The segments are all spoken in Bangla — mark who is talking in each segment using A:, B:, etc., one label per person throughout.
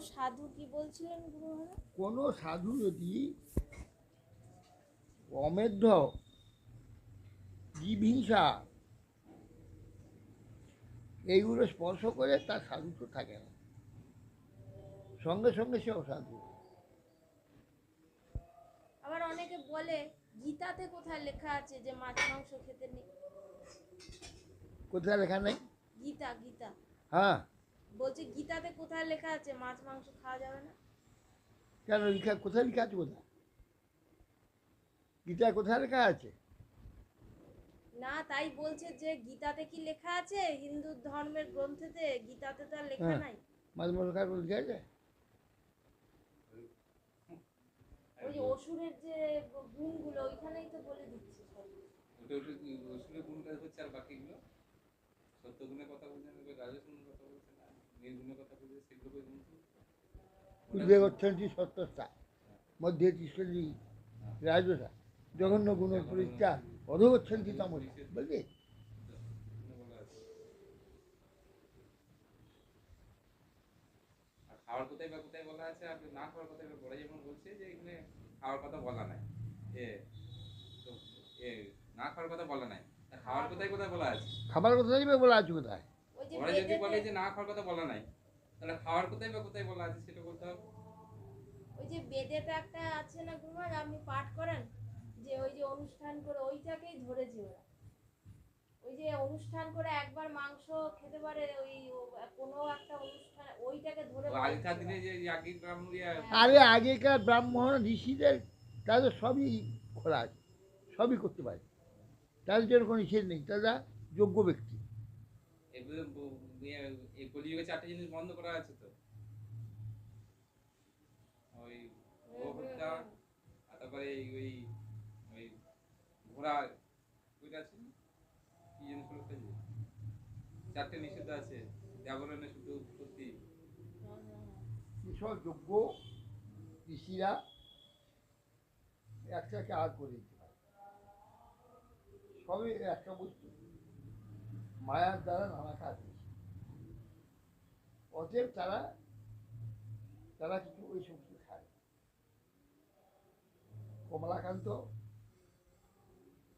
A: সাধু কি বলছিলেন গুরু মহারাজ?
B: কোনো সাধু যদি অমেধ্য জীবহিংসা এইগুলো স্পর্শ করে তার সাধুত্ব থাকে না। সঙ্গে সঙ্গে সে অসাধু
A: আবার অনেকে বলে গীতাতে কোথায় লেখা আছে যে মাছ মাংস খেতে নেই?
B: কোথায় লেখা নেই?
A: গীতা গীতা।
B: হ্যাঁ।
A: বলছে গীতাতে কোথায় লেখা আছে মাছ মাংস খাওয়া যাবে না?
B: কেন লেখা কোথায় লেখা আছে কোথায় গীতায় কোথায় লেখা আছে?
A: না তাই বলছে যে গীতাতে কি লেখা আছে? হিন্দু ধর্মের গ্রন্থেতে গীতাতে তো আর লেখা
B: হ্যাঁ।
A: নাই।
B: মাঝে খায় বলে লেখা আছে?
A: ওই অসুরের যে গুণগুলো ওইখানেই তো বলে দিচ্ছে সব।
C: ওটা ওটা কি গুণটা হচ্ছে আর বাকিগুলো? সত্য গুণের কথা বলছেন ওই
B: পূর্বে গচ্ছন্তি সত্যস্তা মধ্যে জঘন্য গুণ পরিত্যা অধগচ্ছন্তি তামসা বুঝলি?
C: খাওয়ার কোথায় বা কোথায় বলা আছে আর না খাওয়ার কোথায় বলা যেমন বলছে যে এখানে খাওয়ার কথা বলা নাই। এ তো এ না খাওয়ার কথা বলা নাই। খাওয়ার কোথায় কোথায় বলা আছে?
B: খাবার কথা যাবে বলা আছে কোথায়?
C: ওরা যদি বলে যে না খাওয়ার কথা বলা নাই তাহলে খাওয়ার কোথায় বা কোথায় বলা আছে সেটা বলতে হবে।
A: ওই যে বেদেতে একটা আছে না গুরুমার আপনি পাঠ করেন যে ওই যে অনুষ্ঠান করে ওইটাকেই ধরেছে ওরা। ওই যে অনুষ্ঠান করে একবার মাংস খেতে পারে ওই কোনো একটা অনুষ্ঠান ওইটাকে ধরে
C: আগেকার দিনে যে আগের ব্রাহ্মণিয়া
B: আরে আগেকার ব্রাহ্মণ ঋষিদের তাদের সবই খোলা আছে সবই করতে পারে। তাদের জন্য কোনো নিষেধ নেই তারা যোগ্য ব্যক্তি।
C: কলিযুগে চারটে জিনিস বন্ধ করা আছে তো। ওই তারপরে ওই ওই ঘোড়া, ওইটা আছে কি যেন চারটে নিষেধ আছে জাগরণে শুধু উৎপত্তি
B: এসব যোগ্য ঋষিরা একটাকে আর করে দিতে পারে। সবই একটা বস্তু। মায়ার দ্বারা নানা কাজ অতএব তারা তারা কিন্তু ওই সবজি খায় কমলাকান্ত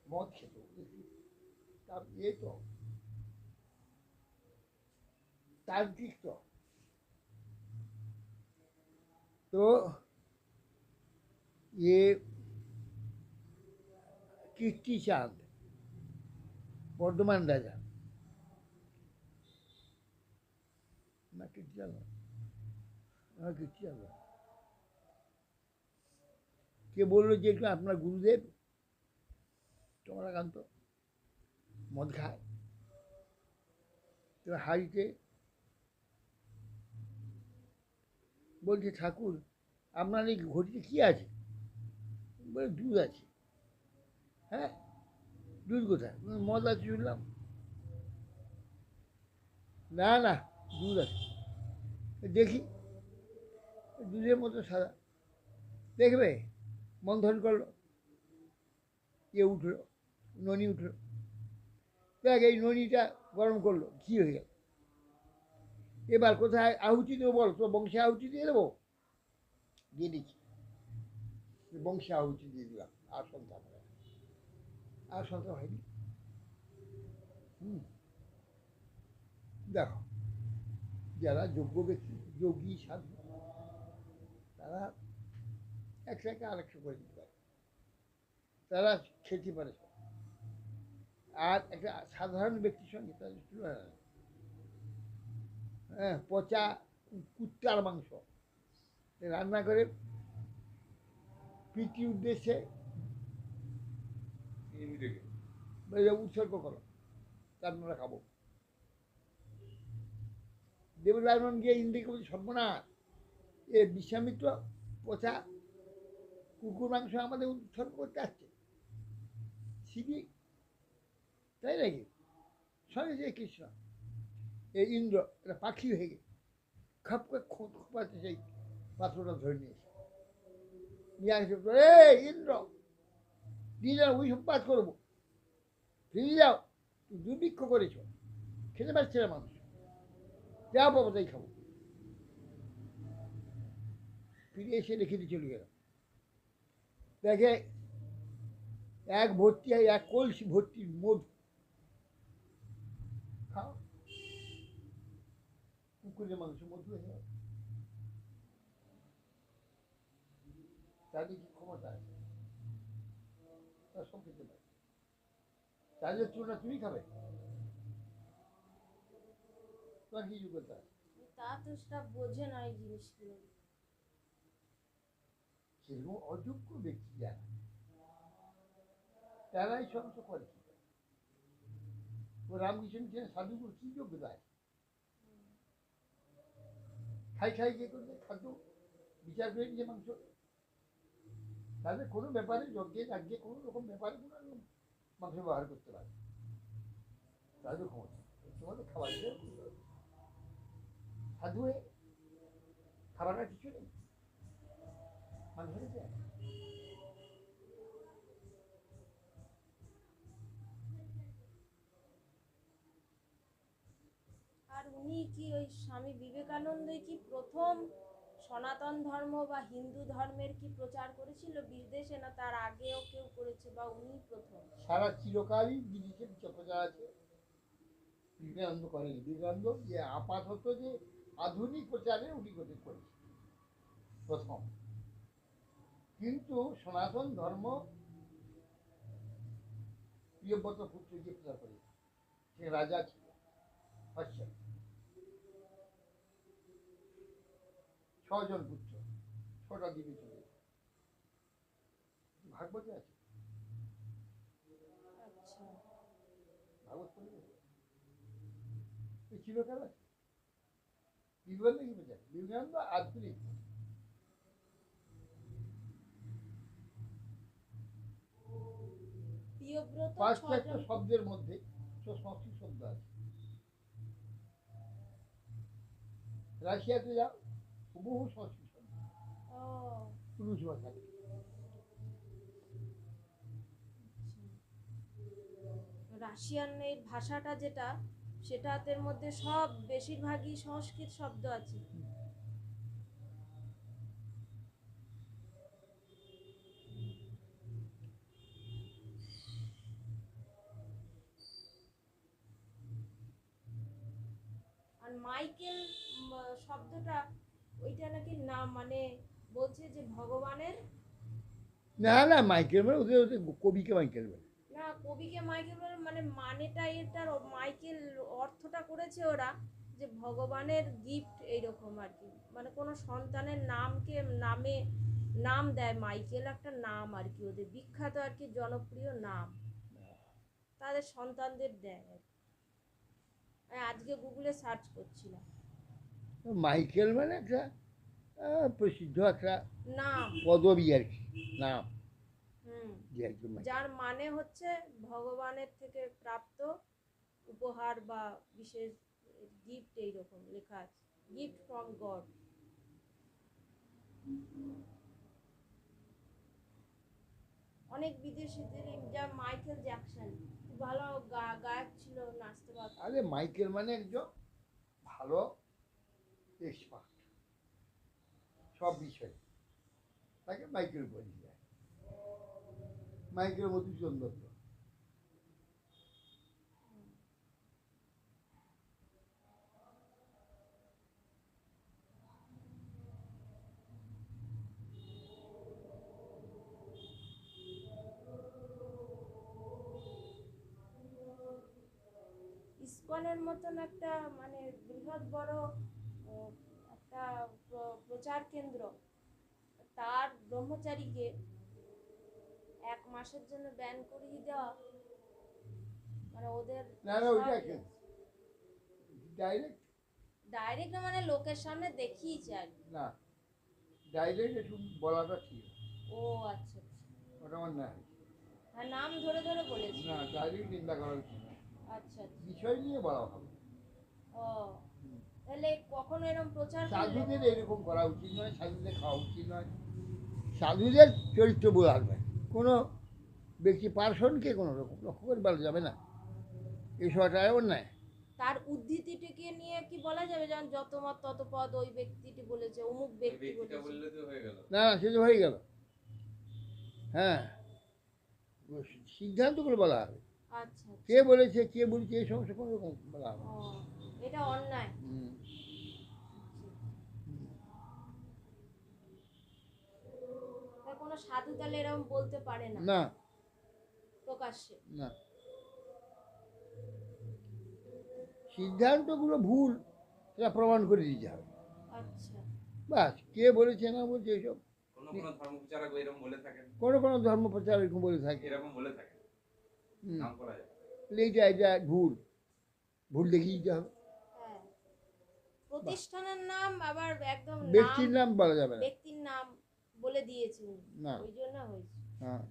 B: মদ খেত তার ইয়ে তো, তান্ত্রিক তো। তো ইয়ে ये কীর্তি চাঁদ বর্ধমান রাজা। কীর্তি চাঁদ না। কে বলল যে এটা আপনার গুরুদেব কমলাকান্ত মদ খায় তো হাড়িতে বলছে ঠাকুর আপনার এই ঘটিতে কী আছে বলে দুধ আছে হ্যাঁ দুধ কোথায় মদ আছে শুনলাম না না দুধ আছে দেখি। দুধের মতো সাদা। দেখবে? মন্থন করল। ইয়ে উঠল। ননি উঠল। দেখ, এই ননিটা গরম করল। ঘি হয়ে গেল। এবার কোথায়? আহুতি দেবো বল? তো বংশে আহুতি দিয়ে দেবো? দিয়ে দিচ্ছি। বংশে আহুতি দিয়ে দিলাম। আর সন্তান আর সন্তান হয়নি। হুম। দেখো। যারা যোগ্য ব্যক্তি যোগী সাধু তারা একটাকে আরেকশো করে দিতে পারে। তারা খেতে পারে আর একটা সাধারণ ব্যক্তির সঙ্গে তাদের তুলনা হ্যাঁ। পচা কুত্তার মাংস। রান্না করে প্রীতি উদ্দেশ্যে উৎসর্গ করো রান্নাটা খাব। দেবরায়ণ গিয়ে ইন্দ্রিকে বলছে সর্বনাশ। এ বিশ্বামিত্র পচা কুকুর মাংস আমাদের উৎসর্গ করতে আসছে। শিবি, তাই নাকি? সঙ্গে যে কৃষ্ণ এই ইন্দ্র এটা পাখি হয়ে গেছে। খাপ করে খোপাতে সেই পাথরটা ধরে নিয়েছে নিয়ে আসে এই ইন্দ্র দিয়ে যাও ওই সব পাঠ করব। ফিরে যাও তুমি দুর্ভিক্ষ করেছ। খেতে পারছে না মানুষ। যা পাবো তাই খাব। ফিরে এসে রেখে দিয়ে চলে গেল দেখে এক ভর্তি হয়, এক কলসি ভর্তি মধু। খাও। কুকুরের মাংস মধু হয়ে। গেল তাদের কি ক্ষমতা আছে? তার সব খেতে পারে। তাদের চুলটা তুমি খাবে? তোমার কি যোগ্যতা
A: তা তো সেটা বোঝে না এই জিনিসগুলো।
B: সেরকম অযোগ্য ব্যক্তি যারা। তারাই সমস্ত করে কি? ও রামকৃষ্ণ সাধুগুলো কি যোগ্যতা আছে খাই খাই গিয়ে করবে খাদ্য বিচার করে নিয়ে মাংস। তাদের কোনো ব্যাপারে যজ্ঞে আজকে কোনো রকম ব্যাপারে কোনো রকম মাংস ব্যবহার করতে পারে। তাদের ক্ষমতা তোমাদের খাবার হয়ে খাবারটা কিছু নেই
A: আর উনি কি ওই স্বামী বিবেকানন্দই কি প্রথম সনাতন ধর্ম বা হিন্দু ধর্মের কি প্রচার করেছিল বিদেশে না তার আগেও কেউ করেছে বা উনি প্রথম?
B: সারা চিরকালই বিদেশে প্রচার আছে। বিবেকানন্দ করেনি। বিবেকানন্দ যে আপাতত যে আধুনিক প্রচারে উনি করতে করেছে। প্রথম। কিন্তু সনাতন ধর্ম প্রিয়ব্রত পুত্র যে করেছে সে রাজা ছিল হর্ষ ছজন পুত্র ছটা দিকে চলে। ভাগবতে আছে?
A: আচ্ছা।
B: ভাগবত এই চিরকাল আছে? আধুনিক। পাঁচটা একটা শব্দের মধ্যে সংস্কৃত শব্দ আছে। রাশিয়াতে যাও বহু সংস্কৃত শব্দ রুশ ভাষা
A: রাশিয়ান এই ভাষাটা যেটা সেটাতের মধ্যে সব, বেশিরভাগই সংস্কৃত শব্দ আছে। আর মাইকেল শব্দটা, ওইটা নাকি না মানে বলছে যে ভগবানের
B: না না, মাইকেল মানে ওদের ওদের কবিকে মাইকেল বলে।
A: কবিকে মাইকেল বলে মানে মানেটা এটার মাইকেল অর্থটা করেছে ওরা যে ভগবানের গিফট এইরকম আর কি। মানে কোনো সন্তানের নামকে নামে নাম দেয় মাইকেল একটা নাম আর কি ওদের বিখ্যাত আর কি জনপ্রিয় নাম। তাদের সন্তানদের দেয় আর কি। আমি আজকে গুগলে সার্চ করছিলাম।
B: মাইকেল মানে একটা প্রসিদ্ধ একটা
A: নাম।
B: পদবী আর কি নাম
A: হুম
B: যে একজন মাইকেল।
A: যার মানে হচ্ছে ভগবানের থেকে প্রাপ্ত উপহার বা বিশেষ গিফট এইরকম লেখা আছে। গিফট ফ্রম গড অনেক বিদেশিদের যা মাইকেল জ্যাকসন খুব ভালো গায়ক ছিল নাচতে পারত।
B: আরে মাইকেল মানে একজন ভালো এক্সপার্ট সব বিষয়ে। তাকে মাইকেল বলি। যায় মাইকেল মধুসূদন দত্ত
A: ইসকনের মতন একটা মানে বৃহৎ বড় একটা প্র- প্রচার কেন্দ্র, তার ব্রহ্মচারীকে এক মাসের জন্য ব্যান করিয়ে দেওয়া। মানে ওদের
B: না না ওইটা ডাইরেক্ট
A: ডাইরেক্ট মানে লোকের সামনে দেখিয়েছে আর
B: না ডাইরেক্ট একটু বলাটা ঠিক।
A: ও আচ্ছা আচ্ছা।
B: ওটা আমার না
A: হ্যাঁ নাম ধরে ধরে বলেছে।
B: না ডাইরেক্ট নিন্দা করা উচিত
A: আচ্ছা আচ্ছা।
B: বিষয় নিয়ে বলা হবে।
A: ও তাহলে কখনো এরকম প্রচার
B: সাধুদের এরকম করা উচিত নয় সাধুদের খাওয়া উচিত নয়। সাধুদের চরিত্র বোঝা হবে কোনো ব্যক্তি পার্সনকে কোনো রকম লক্ষ্য করে বলা যাবে না। এই সময়টায় অন্যায়।
A: তার উদ্ধৃতিটিকে নিয়ে কি বলা যাবে? যেমন যত মত তত পদ ওই ব্যক্তিটি বলেছে অমুক ব্যক্তি
C: বললে হয়ে গেল।
B: না না সে তো হয়ে গেল। হ্যাঁ ও সিদ্ধান্তগুলো বলা হবে।
A: আচ্ছা
B: কে বলেছে কে বলেছে এই সমস্ত কোনো রকম বলা হবে
A: ও এটা অন্যায়
B: হুম।
A: তা কোনো সাধু তাহলে এরকম বলতে পারে না।
B: না।
A: প্রকাশ্যে।
B: না। সিদ্ধান্তগুলো ভুল সেটা প্রমাণ করে দিতে হবে।
A: আচ্ছা।
B: বাস কে বলেছে না বলছে এসব?
C: কোনো কোনো ধর্ম
B: প্রচার এরকম বলে থাকে।
C: এরকম বলে
B: বলে এইটা এটা ভুল। ভুল দেখিয়ে দিতে হবে।
A: হ্যাঁ। প্রতিষ্ঠানের নাম আবার একদম
B: ব্যক্তির
A: নাম
B: নাম বলা যাবে না।
A: ব্যক্তির নাম। বলে দিয়েছে ওই জন্য হয়েছে।
B: হ্যাঁ।